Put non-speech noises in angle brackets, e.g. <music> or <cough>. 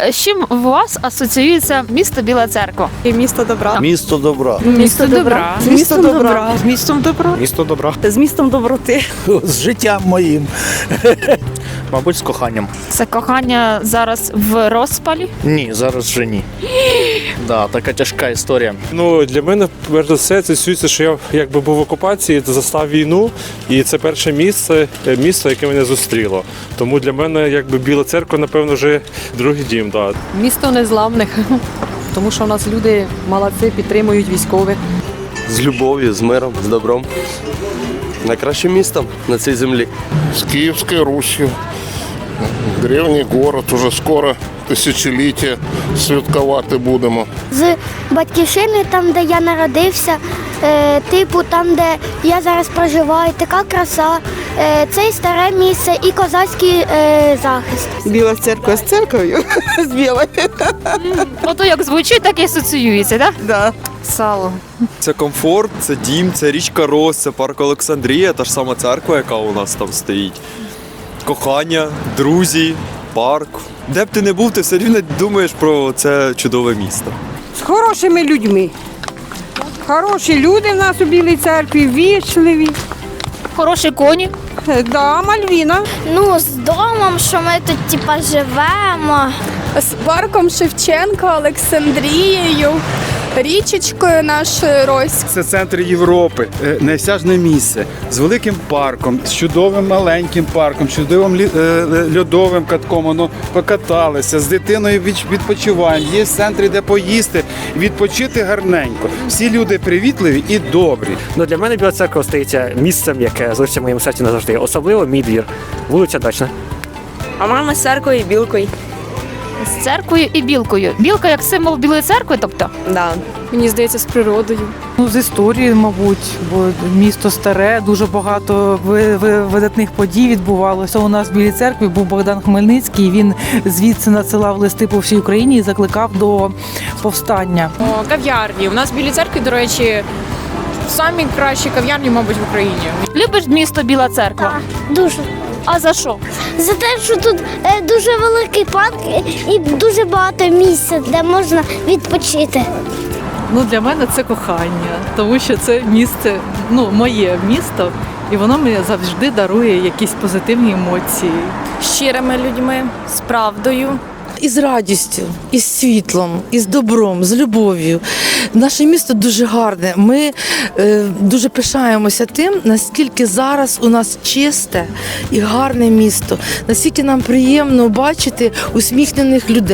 З чим у вас асоціюється місто Біла Церква? І місто добра. Місто добра. Місто добра. З містом добра. З містом добра. Місто добра. З містом доброти. З життям моїм. Мабуть, з коханням. Це кохання зараз в розпалі. Ні, зараз вже ні. <gasps> <laughs> Да, така тяжка історія. Ну для мене перш за все це стосується, що я якби був в окупації, застав війну, і це перше місце, е, місто, яке мене зустріло. Тому для мене якби Біла церква, напевно, вже другий дім. Да. Місто незламних. <laughs> Тому що у нас люди молодці, підтримують військових. з любов'ю, з миром, з добром. Найкращим містом на цій землі. с Киевской Русью. Древний город, уже скоро тисячоліття святкувати будемо. з батьківщини, там, де я народився, е, типу там, де я зараз проживаю, така краса, е, це і старе місце, і козацький е, захист. Біла церква з церквою. <laughs> З білою. Ото як звучить, так і асоціюється, так? Да. Сало. Це комфорт, це дім, це річка Рос, це парк Олександрія, та ж сама церква, яка у нас там стоїть. Кохання, друзі, парк. Де б ти не був, ти все рівно думаєш про це чудове місто. з хорошими людьми. Хороші люди в нас у Білій церкві, вічливі. Хороші коні. Е, Да, Мальвіна. Ну, з домом, що ми тут типа живемо. з парком Шевченка, Олександрією, річечкою нашою Рось. Це центр Європи, е, місце з великим парком, з чудовим маленьким парком, чудовим е, е, льодовим катком. Воно покаталися з дитиною відпочиваємо. Є центри, де поїсти, відпочити гарненько. Всі люди привітливі і добрі. Ну для мене Біла церква стається місцем, яке залишиться в моєму серці назавжди. Особливо мій двір. Вулиця Дачна. А мама з церквою і білкою. З церквою і білкою. Білка як символ Білої церкви, тобто. Да. Мені здається, з природою. Ну, з історії, мабуть, бо місто старе, дуже багато ви- ви- видатних подій відбувалося. У нас в Білій церкві був Богдан Хмельницький. Він звідси надсилав листи по всій Україні і закликав до повстання. Кав'ярні. У нас в Білій церкві, до речі, самі кращі кав'ярні, мабуть, в Україні. Любиш місто Біла церква? Дуже. А за що? За те, що тут е, дуже великий парк і дуже багато місця, де можна відпочити. Ну для мене це кохання, тому що це місце, ну моє місто, і воно мені завжди дарує якісь позитивні емоції. Щирими людьми, з правдою. Із радістю, із світлом, із добром, з любов'ю. Наше місто дуже гарне. Ми е, дуже пишаємося тим, наскільки зараз у нас чисте і гарне місто, наскільки нам приємно бачити усміхнених людей.